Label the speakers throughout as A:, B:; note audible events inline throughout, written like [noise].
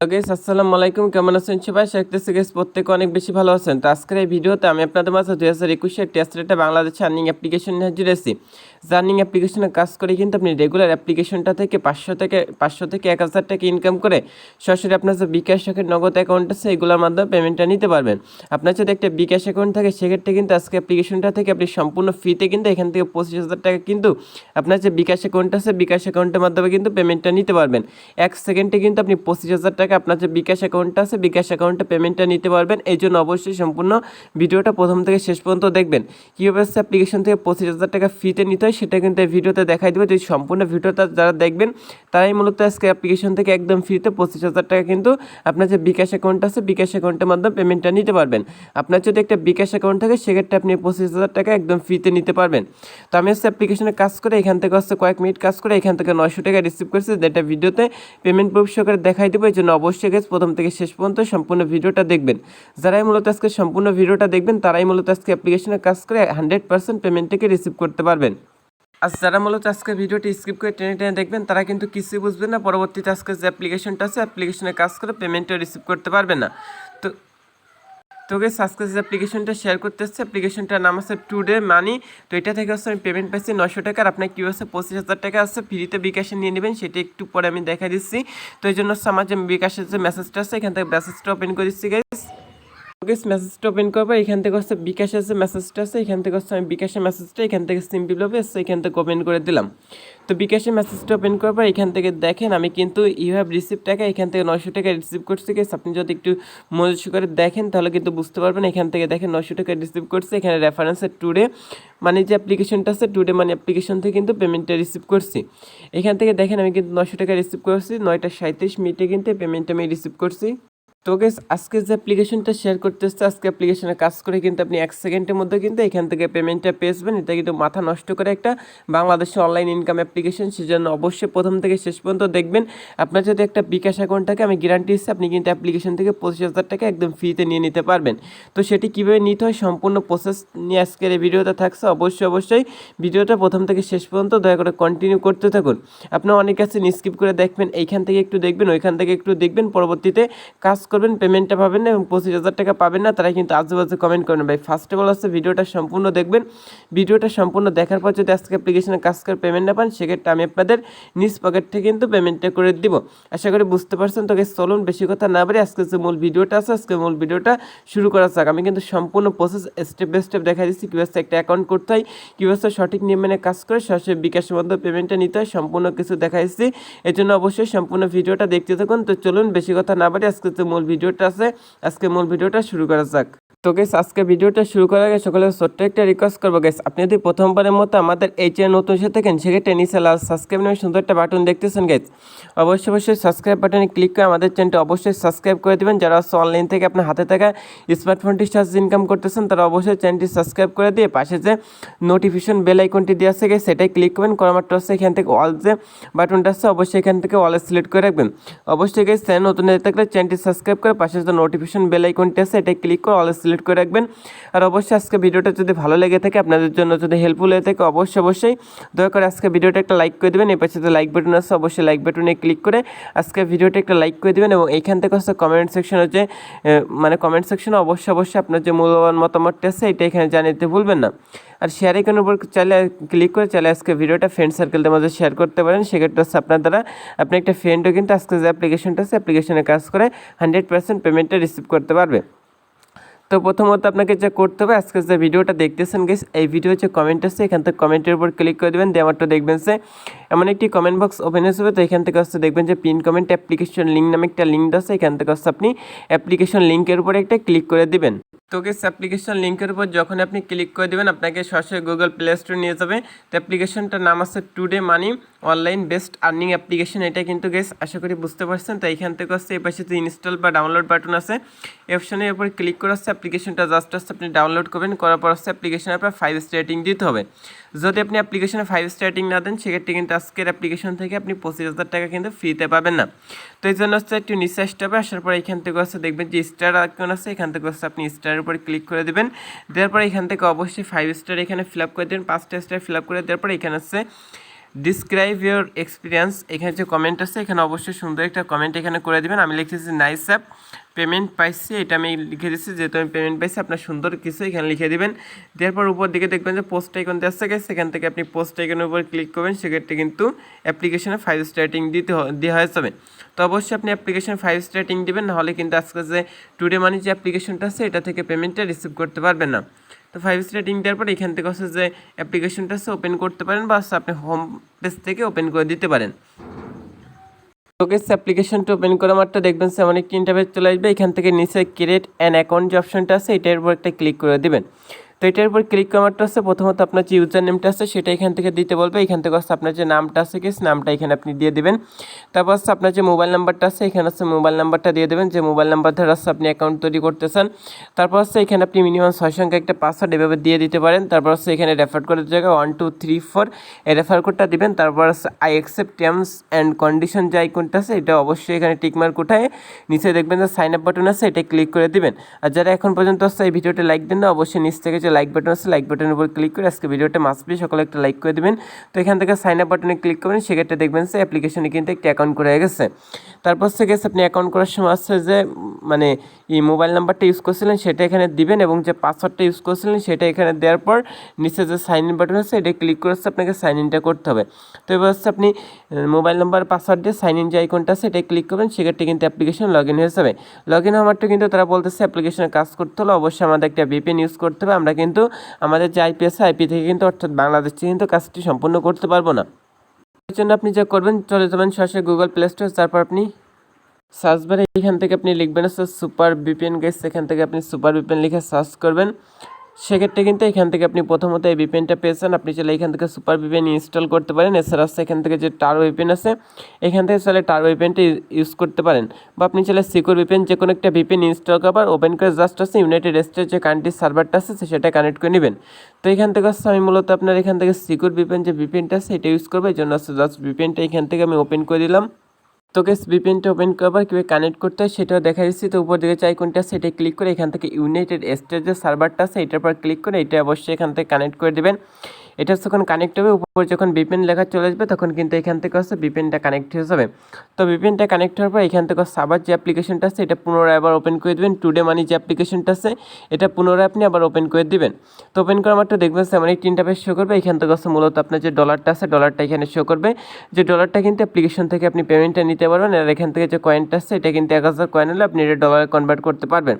A: Guess আসসালামু আলাইকুম। কেমন আছেন সবাই? শেখতেছি গেস প্রত্যেকে অনেক বেশি ভালো আছেন। তো আজকের এই ভিডিওতে আমি আপনাদের মাঝে দুই হাজার একুশের টেস্ট রেটে বাংলাদেশ আর্নিং অ্যাপ্লিকেশন নিয়ে হাজির হয়েছি জার্নিং অ্যাপ্লিকেশনে কাজ করে কিন্তু আপনি রেগুলার অ্যাপ্লিকেশনটা থেকে পাঁচশো থেকে পাঁচশো থেকে এক হাজার টাকা ইনকাম করে সরাসরি আপনার যে বিকাশ শাখার নগদ অ্যাকাউন্ট আছে, এগুলোর মাধ্যমে পেমেন্টটা নিতে পারবেন। আপনার যদি একটা বিকাশ অ্যাকাউন্ট থাকে, সেক্ষেত্রে কিন্তু আজকে অ্যাপ্লিকেশনটা থেকে আপনি সম্পূর্ণ ফ্রিতে কিন্তু এখান থেকে পঁচিশ হাজার টাকা কিন্তু আপনার যে বিকাশ অ্যাকাউন্ট আছে, বিকাশ অ্যাকাউন্টের মাধ্যমে কিন্তু পেমেন্টটা নিতে পারবেন। এক সেকেন্ডে কিন্তু আপনি পঁচিশ হাজার টাকা আপনার যে বিকাশ অ্যাকাউন্টটা আছে, বিকাশ অ্যাকাউন্টে পেমেন্টটা নিতে পারবেন। এই জন্য অবশ্যই সম্পূর্ণ ভিডিওটা প্রথম থেকে শেষ পর্যন্ত দেখবেন। কীভাবে হচ্ছে অ্যাপ্লিকেশন থেকে পঁচিশ হাজার টাকা ফ্রিতে নিতে হয়, সেটা কিন্তু এই ভিডিওতে দেখাই দেবো। যদি সম্পূর্ণ ভিডিওটা যারা দেখবেন, তারাই মূলত আজকে অ্যাপ্লিকেশন থেকে একদম ফ্রিতে পঁচিশ হাজার টাকা কিন্তু আপনার যে বিকাশ অ্যাকাউন্ট আছে, বিকাশ অ্যাকাউন্টের মাধ্যমে পেমেন্টটা নিতে পারবেন। আপনার যদি একটা বিকাশ অ্যাকাউন্ট থাকে, সেক্ষেত্রে আপনি পঁচিশ হাজার টাকা একদম ফ্রিতে নিতে পারবেন। তো আমি হচ্ছে অ্যাপ্লিকেশনে কাজ করে, এখান থেকে হচ্ছে কয়েক মিনিট কাজ করে, এখান থেকে নয়শো টাকা রিসিভ করেছি। যেটা ভিডিওতে পেমেন্ট প্রুফ সহকারে দেখাই দেবো, এই জন্য অবশ্যই গেছে প্রথম থেকে শেষ পর্যন্ত সম্পূর্ণ ভিডিওটা দেখবেন। যারাই মূলত আজকে সম্পূর্ণ ভিডিওটা দেখবেন, তারাই মূলত আজকে অ্যাপ্লিকেশনের কাজ করে হান্ড্রেড পার্সেন্ট পেমেন্টটাকে রিসিভ করতে পারবেন। আর যারা মূলত আজকে ভিডিওটি স্কিপ করে টেনে টেনে দেখবেন, তারা কিন্তু কিছুই বুঝবেন না। পরবর্তীতে আজকে যে অ্যাপ্লিকেশনটা আছে অ্যাপ্লিকেশনে কাজ করে পেমেন্টটা রিসিভ করতে পারবেন না। তোকে যে অ্যাপ্লিকেশনটা শেয়ার করতেছে অ্যাপ্লিকেশনটার নাম আছে টুডে মানি। তো এটা থেকে হচ্ছে আমি পেমেন্ট পাইছি নশো টাকার আপনার কী হচ্ছে পঁচিশ হাজার টাকা আছে। ফ্রিতে বিকাশে নিয়ে নেবেন, সেটা একটু পরে আমি দেখা দিচ্ছি। তো এই জন্য হচ্ছে আমার যে বিকাশের যে মেসেজটা আছে, এখান থেকে মেসেজটা ওপেন করে দিচ্ছি গেস মেসেজটা ওপেন করব, এখান থেকে হচ্ছে বিকাশের যে মেসেজটা আছে, এখান থেকে হচ্ছে আমি বিকাশের মেসেজটা এখান থেকে সিম্পলভাবে এসছে এখান থেকে ওপেন করে দিলাম। তো বিকাশের মেসেজটা ওপেন করব, এখান থেকে দেখেন আমি কিন্তু ইউ হ্যাভ রিসিভ টাকা, এখান থেকে নয়শো টাকা রিসিভ করছি গেস আপনি যদি একটু মনোযোগ করে দেখেন, তাহলে কিন্তু বুঝতে পারবেন, এখান থেকে দেখেন নয়শো টাকা রিসিভ করছি, এখানে রেফারেন্সের টুডে মানে যে অ্যাপ্লিকেশনটা আছে টুডে মানে অ্যাপ্লিকেশন থেকে কিন্তু পেমেন্টটা রিসিভ করছি। এখান থেকে দেখেন আমি কিন্তু নয়শো টাকা রিসিভ করছি, নয়টা সাঁত্রিশ মিনিটে কিন্তু পেমেন্টটা আমি রিসিভ করছি। তো গেস আজকে যে অ্যাপ্লিকেশনটা শেয়ার করতে এসছে আজকে অ্যাপ্লিকেশনে কাজ করে কিন্তু আপনি এক সেকেন্ডের মধ্যে কিন্তু এখান থেকে পেমেন্টটা পেয়েছেন এটা কিন্তু মাথা নষ্ট করে একটা বাংলাদেশে অনলাইন ইনকাম অ্যাপ্লিকেশন সেজন্য অবশ্যই প্রথম থেকে শেষ পর্যন্ত দেখবেন। আপনার যদি একটা বিকাশ অ্যাকাউন্ট থাকে, আমি গ্যারান্টি দিচ্ছি, আপনি কিন্তু অ্যাপ্লিকেশন থেকে পঁচিশ হাজার টাকা একদম ফ্রিতে নিয়ে নিতে পারবেন। তো সেটি কীভাবে নিতে হয়, সম্পূর্ণ প্রসেস নিয়ে আজকের এই ভিডিওটা থাকছে। অবশ্যই অবশ্যই ভিডিওটা প্রথম থেকে শেষ পর্যন্ত দয়া করে কন্টিনিউ করতে থাকুন। আপনার অনেক কাছে স্কিপ করে দেখবেন, এইখান থেকে একটু দেখবেন, ওইখান থেকে একটু দেখবেন, পরবর্তীতে কাজ করবেন পেমেন্টটা পাবেন না এবং পঁচিশ হাজার টাকা পাবেন না তারা কিন্তু আজেবাজে কমেন্ট করেন ভাই ফার্স্ট অফ অল হচ্ছে ভিডিওটা সম্পূর্ণ দেখবেন। ভিডিওটা সম্পূর্ণ দেখার পর যদি আজকে অ্যাপ্লিকেশনে কাজ করে পেমেন্ট না পান, সেক্ষেত্রে আমি আপনাদের নিজ পকেট থেকে কিন্তু পেমেন্টটা করে দিব। আশা করি বুঝতে পারছেন। তোকে চলুন, বেশি কথা না বলে আজকে যে মূল ভিডিওটা আছে, আজকে মূল ভিডিওটা শুরু করা যাক। আমি কিন্তু সম্পূর্ণ প্রসেস স্টেপ বাই স্টেপ দেখা দিচ্ছি। কীভাবে একটা অ্যাকাউন্ট করতে হয়। কীভাবে সঠিক নিয়ম কাজ করে সরাসরি বিকাশের মধ্যে পেমেন্টটা নিতে হয়। সম্পূর্ণ কিছু দেখা দিচ্ছি। এর জন্য অবশ্যই সম্পূর্ণ ভিডিওটা দেখতে থাকুন। তো চলুন, বেশি কথা না বলে আজকে যে মূল ভিডিওটা আছে। আজকে মূল ভিডিওটা শুরু করা যাক। তো গেস আজকে ভিডিওটা শুরু করার আগে সকলে ছোট্ট একটা রিকোয়েস্ট করব গেস আপনি যদি প্রথমবারের মতো আমাদের এই চ্যানেল নতুন এসে থাকেন, সেক্ষেত্রে নিচে লাল সাবস্ক্রাইব নামে সুন্দর একটা বাটন দেখতেছেন গেস অবশ্যই অবশ্যই সাবস্ক্রাইব বাটনে ক্লিক করে আমাদের চ্যানেলটা অবশ্যই সাবস্ক্রাইব করে দেবেন। যারা হচ্ছে অনলাইন থেকে আপনার হাতে থাকা স্মার্টফোনটি চার্জ ইনকাম করতেছেন, তারা অবশ্যই চ্যানেলটি সাবস্ক্রাইব করে দিয়ে পাশে যে নোটিফিকেশন বেল আইকনটি দেওয়া আছে গেছে সেটাই ক্লিক করবেন। করা মাত্র হচ্ছে এখান থেকে অল যে বাটনটা আছে, অবশ্যই এখান থেকে অলে সিলেক্ট করে রাখবেন। অবশ্যই গেছে চ্যানেল নতুন থাকলে চ্যানেলটি সাবস্ক্রাইব করে পাশে যে নোটিফিকেশন বেল আইকনটি আছে এটাই ক্লিক করে অলে সিলেক্ট করে রাখবেন। আর অবশ্যই আজকে ভিডিওটা যদি ভালো লেগে থাকে, আপনাদের জন্য যদি হেল্পফুল হয়ে থাকে, অবশ্যই অবশ্যই দয়া করে আজকে ভিডিওটা একটা লাইক করে দেবেন। এই পাশে যে লাইক বাটন আছে, অবশ্যই লাইক বাটনে ক্লিক করে আজকে ভিডিওটা একটা লাইক করে দেবেন এবং এইখান থেকে হচ্ছে কমেন্ট সেকশনে যে মানে কমেন্ট সেকশনে অবশ্যই অবশ্যই আপনার যে মূল্যবান মতামতটা আছে, এটা এখানে জানিয়ে ভুলবেন না। আর শেয়ার আইকনের উপর চাইলে ক্লিক করে চাইলে আজকে ভিডিওটা ফ্রেন্ড সার্কেলদের মধ্যে শেয়ার করতে পারেন। সেক্ষেত্রে হচ্ছে আপনার দ্বারা আপনি একটা ফ্রেন্ডও কিন্তু আজকে যে অ্যাপ্লিকেশনটা আছে অ্যাপ্লিকেশনে কাজ করে হান্ড্রেড পার্সেন্ট পেমেন্টটা রিসিভ করতে পারবে। তো প্রথমত আপনাকে যা করতে হবে, আজকে যে ভিডিওটা দেখতেছেন গেস এই ভিডিও যে কমেন্ট আছে এখান থেকে কমেন্টের উপর ক্লিক করে দেবেন, দিয়ে আমারটা দেখবেন সে এমন একটি কমেন্ট বক্স ওপেন হবে তো এখান থেকে হচ্ছে দেখবেন যে পিন কমেন্ট অ্যাপ্লিকেশন লিঙ্ক নামে একটা লিঙ্ক আছে, এখান থেকে হচ্ছে আপনি অ্যাপ্লিকেশন লিঙ্কের উপরে একটা ক্লিক করে দিবেন। তো গেস অ্যাপ্লিকেশন লিঙ্কের উপর যখন আপনি ক্লিক করে দেবেন, আপনাকে সরাসরি গুগল প্লে স্টোর নিয়ে যাবে। তো অ্যাপ্লিকেশনটার নাম আছে today money online best earning application এটা কিন্তু গেস আশা করি বুঝতে পারছেন। তো এখান থেকে হচ্ছে এই পাশে যে ইনস্টল বা ডাউনলোড বাটন আছে অপশনের উপর ক্লিক করে হচ্ছে অ্যাপ্লিকেশনটা জাস্ট হচ্ছে আপনি ডাউনলোড করবেন। করার পর হচ্ছে অ্যাপ্লিকেশনে আপনার ফাইভ স্টার রেটিং দিতে হবে। যদি আপনি অ্যাপ্লিকেশনে ফাইভ স্টার রেটিং না দেন, সেক্ষেত্রে কিন্তু আজকের অ্যাপ্লিকেশন থেকে আপনি পঁচিশ হাজার টাকা কিন্তু ফ্রিতে পাবেন না। তো এই জন্য হচ্ছে একটু নিচে আসতে হবে। আসার পর এখান থেকে হচ্ছে দেখবেন যে স্টার আইকন আছে, এখান থেকে হচ্ছে আপনি স্টারের উপর ক্লিক করে দেবেন। দেওয়ার পর এখান থেকে অবশ্যই ফাইভ স্টার এখানে ফিল আপ করে দেবেন। পাঁচটা স্টার ফিল আপ করে দেওয়ার পর এখানে হচ্ছে ডিসক্রাইব ইউর এক্সপিরিয়েন্স এখানে যে কমেন্ট আছে, এখানে অবশ্যই সুন্দর একটা কমেন্ট এখানে করে দেবেন। আমি লিখেছি নাইস অ্যাপ, পেমেন্ট পাইছি। এটা আমি লিখে দিচ্ছি, যেহেতু আমি পেমেন্ট পাইছি, আপনার সুন্দর কিছু এখানে লিখে দিবেন। দেওয়ার পর উপর দিকে দেখবেন যে পোস্ট আইকন দেওয়া থাকে সেখান থেকে আপনি পোস্ট আইকনের উপর ক্লিক করবেন। সেক্ষেত্রে কিন্তু অ্যাপ্লিকেশনে ফাইভ স্টার রেটিং দিতে দেওয়া হয়ে যাবে। তো অবশ্যই আপনি অ্যাপ্লিকেশন ফাইভ স্টার রেটিং দিবেন নাহলে কিন্তু আজকে যে টুডে মানি যে অ্যাপ্লিকেশনটা আছে, এটা থেকে পেমেন্টটা রিসিভ করতে পারবেন না। তো ফাইভ স্টার রেটিং দেওয়ার পর এখান থেকে হচ্ছে যে অ্যাপ্লিকেশনটা আছে ওপেন করতে পারেন বা হচ্ছে আপনি হোম পেজ থেকে ওপেন করে দিতে পারেন। তোকে অ্যাপ্লিকেশনটা ওপেন করা মাত্র দেখবেন সে অনেক ইন্টারভেস চলে আসবে। এখান থেকে নিচে ক্রিয়েট অ্যান অ্যাকাউন্ট যে অপশনটা আছে, এটার উপর একটা ক্লিক করে দিবেন। তো এটার উপর ক্লিক করা মাত্র আছে প্রথমত আপনার যে ইউজার নেমটা আছে সেটা এখান থেকে দিতে বলবে। এখান থেকে হচ্ছে আপনার যে নামটা আছে কি নামটা এখানে আপনি দিয়ে দেবেন। তারপর হচ্ছে আপনার যে মোবাইল নাম্বারটা আছে, এখানে হচ্ছে মোবাইল নাম্বারটা দিয়ে দেবেন। যে মোবাইল নাম্বার ধরে হচ্ছে আপনি অ্যাকাউন্ট তৈরি করতে চান তারপর হচ্ছে এখানে আপনি মিনিমাম ছয় সংখ্যা একটা পাসওয়ার্ড এভাবে দিয়ে দিতে পারেন। তারপর হচ্ছে এখানে রেফার কোডের জায়গায় ওয়ান টু থ্রি ফোর এই রেফার কোডটা দিবেন। তারপর হচ্ছে I accept terms and condition যে আইকনটা আছে, এটা অবশ্যই এখানে টিকমার্ক উঠায়। নিচে দেখবেন যে সাইন আপ বাটন আছে, এটা ক্লিক করে দিবেন। আর যারা এখন পর্যন্ত হচ্ছে এই ভিডিওটা লাইক দেন না অবশ্যই নিচ থেকে যে লাইক বাটন আছে লাইক বাটনের উপর ক্লিক করে আজকে ভিডিওটা মাস্ট বি সকলে একটা লাইক করে দিবেন। তো এখান থেকে সাইন আপ বাটনে ক্লিক করবেন, সেক্ষেত্রে দেখবেন যে অ্যাপ্লিকেশনে কিন্তু একটা অ্যাকাউন্ট করে গেছে। তারপর থেকে আপনি অ্যাকাউন্ট করার সময় আছে যে মানে এই মোবাইল নাম্বারটা ইউজ করছিলেন, সেটা এখানে দিবেন এবং যে পাসওয়ার্ডটা ইউজ করছিলেন, সেটা এখানে দেওয়ার পর নিচে যে সাইন ইন বাটন আছে, এটা ক্লিক করে আপনাকে সাইন ইনটা করতে হবে। তো এবার হচ্ছে আপনি মোবাইল নাম্বার পাসওয়ার্ড দিয়ে সাইন ইন যে আইকনটা এটা ক্লিক করবেন, সেক্ষেত্রে কিন্তু অ্যাপ্লিকেশন লগ ইন হয়ে যাবে। লগ ইন হওয়ার কিন্তু তারা বলতেছে অ্যাপ্লিকেশনে কাজ করতে হলে অবশ্যই আমাদের একটা ভিপিএন ইউজ করতে হবে। আমরা কিন্তু আমাদের যে আইপি আছে আইপি থেকে কিন্তু অর্থাৎ বাংলাদেশ থেকে কিন্তু কাজটি সম্পূর্ণ করতে পারব না। এর জন্য আপনি যা করবেন, চলে যাবেন সরাসরি গুগল প্লে স্টোর তারপর আপনি সার্চ বারে এখান থেকে আপনি লিখবেন সুপার বিপিএন গেস এখান থেকে আপনি সুপার বিপিএন লিখে সার্চ করবেন। সেক্ষেত্রে কিন্তু এখান থেকে আপনি প্রথমত এই বিপিএনটা পেয়েছেন। আপনি চাইলে এখান থেকে সুপার বিপিএন ইনস্টল করতে পারেন। এছাড়া হচ্ছে এখান থেকে যে টার বিপিএন আছে, এখান থেকে চাইলে টার বিপিএনটা ইউজ করতে পারেন। বা আপনি চাইলে সিকিউর বিপিএন যে কোনো একটা বিপিএন ইনস্টল করার ওপেন করে জাস্ট আছে ইউনাইটেড স্টেটের যে কান্ট্রির সার্ভারটা আছে সেটা কানেক্ট করে নেবেন। তো এখান থেকে হচ্ছে আমি মূলত আপনার এখান থেকে সিকিউর বিপিএন যে বিপিএনটা আছে এটা ইউজ করব। এই জন্য হচ্ছে জাস্ট বিপিএনটা এখান থেকে আমি ওপেন করে দিলাম। তোকে ভিপিএনটা ওপেন করবার কীভাবে কানেক্ট করতে হয় সেটাও দেখা যাচ্ছে তো উপর দিকে চাই কোনটা সেটা ক্লিক করে এখান থেকে ইউনাইটেড স্টেট যে সার্ভারটা আছে, এটার পর ক্লিক করে এটা অবশ্যই এখান থেকে কানেক্ট করে দেবেন। এটা যখন কানেক্ট হবে, উপর যখন বিপিন লেখা চলে আসবে, তখন কিন্তু এখান থেকে হচ্ছে বিপিনটা কানেক্ট হয়ে যাবে। তো বিপিনটা কানেক্ট হওয়ার পর এখান থেকে সাবার যে অ্যাপ্লিকেশনটা আছে, এটা পুনরায় আবার ওপেন করে দেবেন। টুডে মানি যে অ্যাপ্লিকেশনটা আছে, এটা পুনরায় আপনি আবার ওপেন করে দিবেন। তো ওপেন করার মাত্র দেখবেন সেমন এই তিনটা পেজ শো করবে। এখান থেকে হচ্ছে মূলত আপনার যে ডলারটা আছে ডলারটা এখানে শো করবে। যে ডলারটা কিন্তু অ্যাপ্লিকেশন থেকে আপনি পেমেন্টটা নিতে পারবেন, আর এখান থেকে যে কয়েনটা আছে, এটা কিন্তু এক হাজার কয়েন হলে আপনি এটা ডলারে কনভার্ট করতে পারবেন।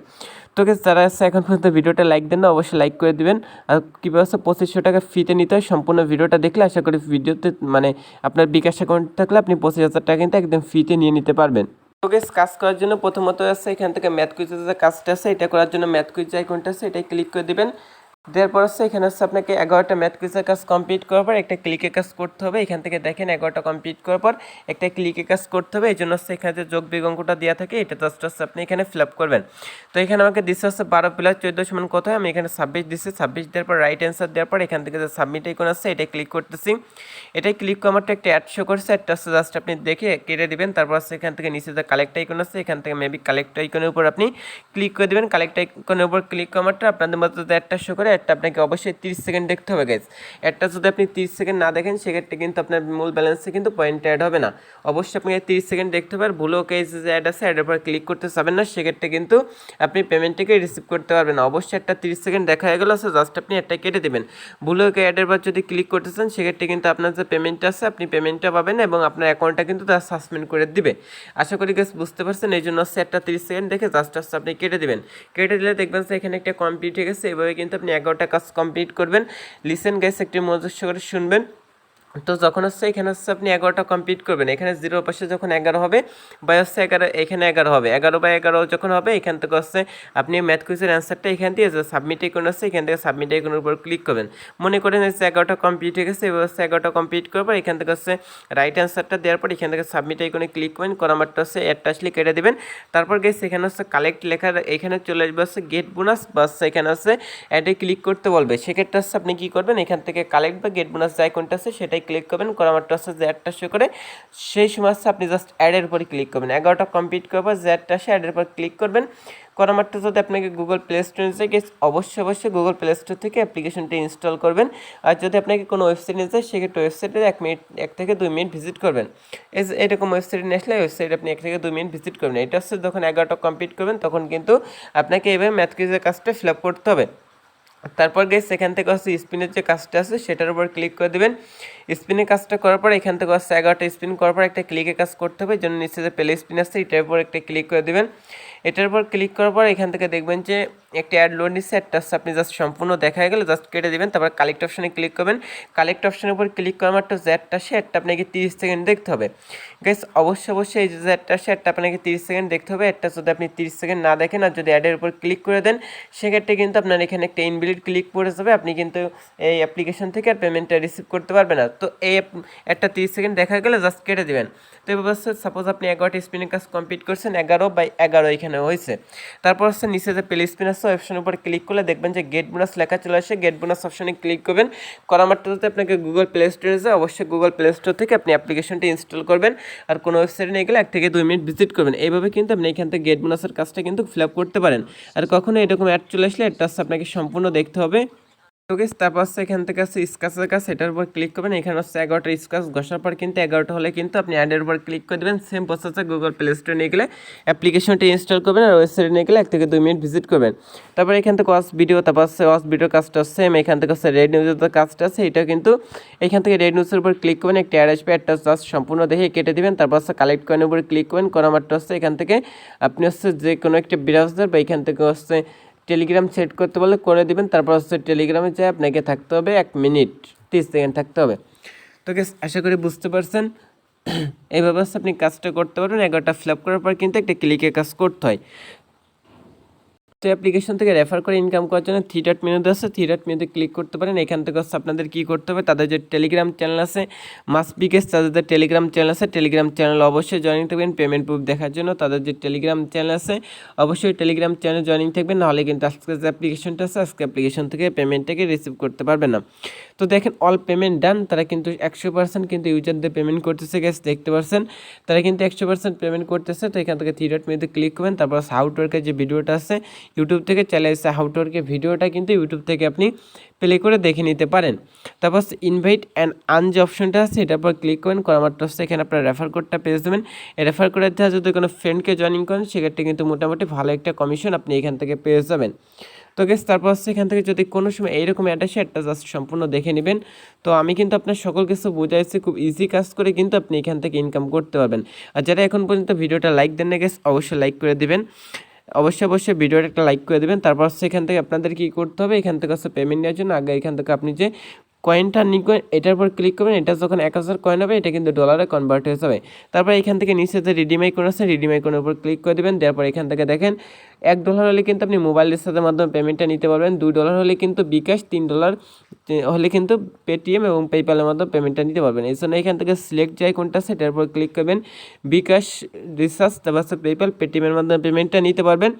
A: তো যারা আছে, এখন পর্যন্ত ভিডিওটা লাইক দেন না, অবশ্যই লাইক করে দেবেন। আর কীভাবে আছে, পঁচিশশো টাকা ফিতে নিতে হয়, সম্পূর্ণ ভিডিওটা দেখলে আশা করি ভিডিওতে মানে আপনার বিকাশ অ্যাকাউন্ট থাকলে আপনি পঁচিশ হাজার টাকা কিন্তু একদম ফিতে নিয়ে নিতে পারবেন। তো গেস কাজ করার জন্য প্রথমত আছে, এখান থেকে ম্যাথ কুইজের যে কাজটা আছে, এটা করার জন্য ম্যাথ কুইজ আইকনটা আছে এটাই ক্লিক করে দিবেন। দেওয়ার পর হচ্ছে এখানে হচ্ছে আপনাকে এগারোটা ম্যাথ কুইজের কাজ কমপ্লিট করার পর একটা ক্লিকে কাজ করতে হবে। এখান থেকে দেখেন এগারোটা কমপ্লিট করার পর একটা ক্লিকে কাজ করতে হবে। এই জন্য হচ্ছে এখানে যে যোগ বিয়োগ অঙ্কটা দেওয়া থাকে, এটা জাস্ট হচ্ছে আপনি এখানে ফিল আপ করবেন। তো এখানে আমাকে দিচ্ছে হচ্ছে বারো প্লাস চোদ্দ সমান কত হয়? আমি এখানে ছাব্বিশ দিচ্ছি। ছাব্বিশ দেওয়ার পর রাইট অ্যান্সার দেওয়ার পর এখান থেকে যে সাবমিট আইকন আছে, এটাই ক্লিক করতেছি। এটাই ক্লিক মাত্র একটা অ্যাড শো করছে। একটা হচ্ছে জাস্ট আপনি দেখে কেটে দেবেন। তারপর হচ্ছে এখান থেকে নিচে যে কালেক্ট আইকন আছে, এখান থেকে মেবি কালেক্ট আইকনের উপর আপনি ক্লিক করে দেবেন। কালেক্ট আইকনের উপর ক্লিক মাত্র আপনাদের যদি একটা শো করে একটা আপনাকে অবশ্যই তিরিশ সেকেন্ড দেখতে হবে গাইজ একটা যদি আপনি তিরিশ সেকেন্ড না দেখেন, সেক্ষেত্রে কিন্তু আপনার মূল ব্যালেন্সে কিন্তু পয়েন্ট অ্যাড হবে না। অবশ্যই আপনি তিরিশ সেকেন্ড দেখতে পারেন ভুলেও কেস যে অ্যাড আছে অ্যাডের পর ক্লিক করতে পারবেন না, সেক্ষেত্রে কিন্তু আপনি পেমেন্টটিকে রিসিভ করতে পারবেন না। অবশ্যই একটা তিরিশ সেকেন্ড দেখা হয়ে গেলো সো জাস্ট আপনি একটা কেটে দেবেন। ভুলেও অ্যাডের পর যদি ক্লিক করতে চান, সেক্ষেত্রে কিন্তু আপনার যে পেমেন্টটা আছে, আপনি পেমেন্টটা পাবেন এবং আপনার অ্যাকাউন্টটা কিন্তু তারা সাসপেন্ড করে দিবে। আশা করি গেস বুঝতে পারছেন, এই জন্য হচ্ছে একটা তিরিশ সেকেন্ড দেখে জাস্ট জাস্ট আপনি কেটে দেবেন। কেটে দিলে দেখবেন যে এখানে একটা কমপ্লিট হয়ে গেছে, এভাবে কিন্তু আপনি এগারোটা কাজ কমপ্লিট করবেন। লিসেন গাইস একটি মনোযোগ করে শুনবেন। তো যখন হচ্ছে এখানে হচ্ছে আপনি এগারোটা কমপ্লিট করবেন, এখানে জিরোর পাশে যখন এগারো হবে বা হচ্ছে এগারো, এখানে এগারো হবে। এগারো বা এগারো যখন হবে, এখান থেকে হচ্ছে আপনি ম্যাথ কুইজের অ্যান্সারটা এখান দিয়ে যে সাবমিট আইকন আছে, এখান থেকে সাবমিট আইকনের উপর ক্লিক করবেন। মনে করেন হচ্ছে এগারোটা কমপ্লিট হয়ে গেছে, এবার হচ্ছে এগারোটা কমপ্লিট করার পর এখান থেকে হচ্ছে রাইট অ্যান্সারটা দেওয়ার পর এখান থেকে সাবমিট আইকনে ক্লিক করবেন করামারটা হচ্ছে অ্যাডটা আসলে কেটে দেবেন। তারপর গেছে এখানে হচ্ছে কালেক্ট লেখার, এখানে চলে আসবে হচ্ছে গেট বোনাস বা এখানে হচ্ছে অ্যাডে ক্লিক করতে বলবে। সেক্ষেত্রে হচ্ছে আপনি কী করবেন, এখান থেকে কালেক্ট বা গেট বোনাস যে আইকনটা আছে, সেটাই ক্লিক করবেন করা মাত্র হচ্ছে যে অ্যাডটা শো করে, সেই সময় হচ্ছে আপনি জাস্ট অ্যাডের উপরে ক্লিক করবেন। এগারোটা কমপ্লিট করার পর অ্যাডটা আসে অ্যাডের উপর ক্লিক করবেন। করা মাত্র যদি আপনাকে গুগল প্লে স্টোরে থেকে অবশ্যই অবশ্যই গুগল প্লে স্টোর থেকে অ্যাপ্লিকেশনটি ইনস্টল করবেন। আর যদি আপনাকে কোনো ওয়েবসাইট নিয়ে যায় সেক্ষেত্রে ওয়েবসাইটে এক মিনিট এক থেকে দুই মিনিট ভিজিট করবেন। এরকম ওয়েবসাইট নিয়ে আসলে ওয়েবসাইট আপনি এক থেকে দুই মিনিট ভিজিট করবেন। এটা হচ্ছে যখন এগারোটা কমপ্লিট করবেন, তখন কিন্তু আপনাকে এইভাবে ম্যাথ কুইজের কাজটা ফিল আপ করতে হবে। তারপর গেস সেখান থেকে হচ্ছে স্পিনের যে কাজটা আছে, সেটার উপর ক্লিক করে দেবেন। স্পিনের কাজটা করার পর এখান থেকে হচ্ছে এগারোটা স্পিন করার পর একটা ক্লিকে কাজ করতে হবে জন্য নিচে প্লে স্পিন আসছে এটার উপর একটা ক্লিক করে দেবেন। এটার উপর ক্লিক করার পর এখান থেকে দেখবেন যে একটা অ্যাড লোড নিচ্ছে অ্যাডটা আপনি জাস্ট সম্পূর্ণ দেখা গেলে জাস্ট কেটে দেবেন, তারপর কালেক্ট অপশানে ক্লিক করবেন। কালেক্ট অপশানের উপর ক্লিক করার মাত্র যে অ্যাডটা সে অ্যাডটা আপনাকে তিরিশ সেকেন্ড দেখতে হবে। গাইস অবশ্যই অবশ্যই এই যে অ্যাডটা সে অ্যাডটা আপনাকে তিরিশ সেকেন্ড দেখতে হবে। অ্যাডটা যদি আপনি তিরিশ সেকেন্ড না দেখেন আর যদি অ্যাডের উপর ক্লিক করে দেন, সেক্ষেত্রে কিন্তু আপনার এখানে একটা ইনবিলিট ক্লিক পড়ে যাবে। আপনি কিন্তু এই অ্যাপ্লিকেশন থেকে আর পেমেন্টটা রিসিভ করতে পারবেন না। তো এই একটা তিরিশ সেকেন্ড দেখা গেলে জাস্ট কেটে দেবেন। তো এবার সাপোজ আপনি এগারোটা স্পিনের কাজ কমপ্লিট করছেন, এগারো বাই এগারো এখানে হয়েছে। তারপর হচ্ছে নিচে যে প্লে স্পিন আছে অপশনের উপর ক্লিক করলে দেখবেন যে গেট বোনাস লেখা চলে আসে। গেট বোনাস অপশনে ক্লিক করবেন। করা মাত্রাতে আপনাকে গুগল প্লে স্টোরে যায় অবশ্যই গুগল প্লে স্টোর থেকে আপনি অ্যাপ্লিকেশনটি ইনস্টল করবেন। আর কোনো ওয়েবসাইটে নিয়ে গেলে এক থেকে দুই মিনিট ভিজিট করবেন। এইভাবে কিন্তু আপনি এখান থেকে গেট বোনাসের কাজটা কিন্তু ফিল আপ করতে পারেন। আর কখনো এরকম অ্যাড চলে আসলে অ্যাডটা আপনাকে সম্পূর্ণ দেখতে হবে। গেস তারপর হচ্ছে এখান থেকে হচ্ছে স্কাচের কাজ এটার উপর ক্লিক করবেন। এখানে হচ্ছে এগারোটা স্কাচ ঘষার পর কিন্তু এগারোটা হলে কিন্তু আপনি অ্যাডের উপর ক্লিক করে দেবেন। সেম প্রসেসে গুগল প্লে স্টোরে নিয়ে গেলে। অ্যাপ্লিকেশনটি ইনস্টল করবেন আর ওয়েবসাইটে নিয়ে গেলে এক থেকে দুই মিনিট ভিজিট করবেন। তারপর এখান থেকে ওয়াশ ভিডিও তারপর হচ্ছে ওয়াশ ভিডিও কাজটা সেম এখান থেকে হচ্ছে রেড নিউজের কাজটা আছে এটা কিন্তু এখান থেকে রেড নিউজের উপর ক্লিক করবেন। একটা অ্যাড আসবে একটা জাস্ট সম্পূর্ণ দেখে কেটে দেবেন। তারপর হচ্ছে কালেক্ট কয়েনের উপর ক্লিক করবেন। করা মাত্র হচ্ছে এখান থেকে আপনি হচ্ছে যে কোনো একটা ব্রাউজার বা এখান থেকে হচ্ছে টেলিগ্রাম সেট করতে বলে করে দিবেন, তারপর হচ্ছে টেলিগ্রামে যাই আপনাকে থাকতে হবে এক মিনিট, তিরিশ সেকেন্ড থাকতে হবে। তো গেস আশা করি বুঝতে পারছেন। [clears throat] এইভাবে আপনি কাজটা করতে পারবেন। এগারোটা ফিল আপ করার পর কিন্তু একটা ক্লিকে কাজ করতে হয়। তো অ্যাপ্লিকেশন থেকে রেফার করে ইনকাম করার জন্য থ্রি ডট মেনুতে আছে। থ্রি ডট মেনুতে ক্লিক করতে পারেন। এখান থেকে হচ্ছে আপনাদের কী করতে হবে? তাদের যে টেলিগ্রাম চ্যানেল আছে মাস বিকেস তাদের টেলিগ্রাম চ্যানেল আছে টেলিগ্রাম চ্যানেল অবশ্যই জয়েনিং থাকবেন। পেমেন্ট প্রুফ দেখার জন্য তাদের যে টেলিগ্রাম চ্যানেল আছে, অবশ্যই টেলিগ্রাম চ্যানেল জয়েনিং থাকবেন। নাহলে কিন্তু আজকে যে অ্যাপ্লিকেশনটা আছে, আজকে অ্যাপ্লিকেশন থেকে পেমেন্টটাকে রিসিভ করতে পারবেন না। তো দেখেন অল পেমেন্ট ডান তারা কিন্তু একশো পার্সেন্ট কিন্তু ইউজারদের পেমেন্ট করতেছে গ্যাস দেখতে পারছেন? তারা কিন্তু একশো পার্সেন্ট পেমেন্ট করতেছে। তো এখান থেকে থ্রি ডট মেনুতে ক্লিক করবেন। তারপর হাউটওয়ার্কের যে ভিডিওটা আছে ইউটিউব থেকে চাইলে এসে হাউটওয়ার্কের ভিডিওটা কিন্তু ইউটিউব থেকে আপনি প্লে করে দেখে নিতে পারেন। তারপর ইনভাইট অ্যান্ড আন যে অপশনটা আছে, এটার পর ক্লিক করেন করা মাত্র এখানে আপনার রেফার কোডটা পেয়ে দেবেন রেফার কোডের দেওয়া যদি কোনো ফ্রেন্ডকে জয়েনিং করেন, সেক্ষেত্রে কিন্তু মোটামুটি ভালো একটা কমিশন আপনি এখান থেকে পেয়ে যাবেন। তো গেস তারপর এখান থেকে যদি কোনো সময় এইরকম অ্যাড আসে একটা জাস্ট সম্পূর্ণ দেখে নেবেন। তো আমি কিন্তু আপনার সকল কিছু বোঝাইছি খুব ইজি কাজ করে কিন্তু আপনি এখান থেকে ইনকাম করতে পারবেন। আর যারা এখন পর্যন্ত ভিডিওটা লাইক দেন না গেস অবশ্যই লাইক করে দিবেন। অবশ্যই অবশ্যই ভিডিওটা একটা লাইক করে দেবেন। তারপর এখান থেকে আপনাদের কী করতে হবে? এখান থেকে হচ্ছে পেমেন্ট নেওয়ার জন্য আগে এখান থেকে আপনি যে কয়েনটা নিক এটার উপর ক্লিক করবেন, এটা যখন এক হাজার কয়েন হবে, এটা কিন্তু ডলারে কনভার্ট হয়ে যাবে। তারপর এখান থেকে নিচে যে রিডিম আইকন আছে রিডিম আইকনের উপর ক্লিক করে দেবেন তারপর এখান থেকে দেখেন, এক ডলার হলে কিন্তু আপনি মোবাইল রিচার্জের মাধ্যমে পেমেন্টটা নিতে পারবেন, দুই ডলার হলে কিন্তু বিকাশ, তিন ডলার হলে কিন্তু পেটিএম এবং পেপ্যালের মাধ্যমে পেমেন্টটা নিতে পারবেন। এই জন্য এখান থেকে সিলেক্ট যে আইকনটা আছে, এটার উপর ক্লিক করবেন, বিকাশ রিচার্জ তারপর পেপ্যাল পেটিএমের মাধ্যমে পেমেন্টটা নিতে পারবেন।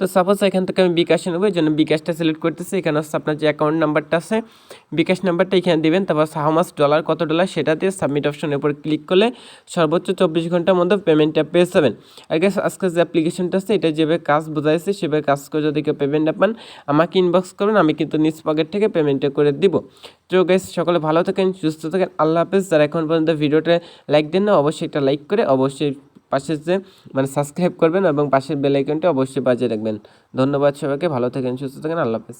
A: তো সাপোজ এখান থেকে আমি বিকাশে নেব, এই জন্য বিকাশটা সিলেক্ট করতেছি। এখানে হচ্ছে আপনার যে অ্যাকাউন্ট নাম্বারটা আছে, বিকাশ নাম্বারটা এখানে দেবেন। তারপর হাউমাস ডলার কত ডলার সেটা দিয়ে সাবমিট অপশনের উপর ক্লিক করলে সর্বোচ্চ চব্বিশ ঘণ্টার মধ্যে পেমেন্টটা পেয়ে যাবেন। আগে আজকে যে অ্যাপ্লিকেশনটা আছে, এটা যেভাবে কাজ বোঝাইছে, সেভাবে কাজ করে যদি কেউ পেমেন্টটা পান, আমাকে ইনবক্স করবেন আমি কিন্তু নিজ পকেট থেকে পেমেন্টটা করে দিব। তো গাইস সকলে ভালো থাকেন, সুস্থ থাকেন, আল্লাহ হাফেজ। যারা এখন পর্যন্ত ভিডিওটা লাইক দেন না, অবশ্যই একটা লাইক করে, অবশ্যই পাশের যে মানে সাবস্ক্রাইব করবেন এবং পাশের বেল আইকনটি অবশ্যই বাজিয়ে রাখবেন। ধন্যবাদ সবাইকে, ভালো থাকেন, সুস্থ থাকেন, আল্লাহ হাফেজ।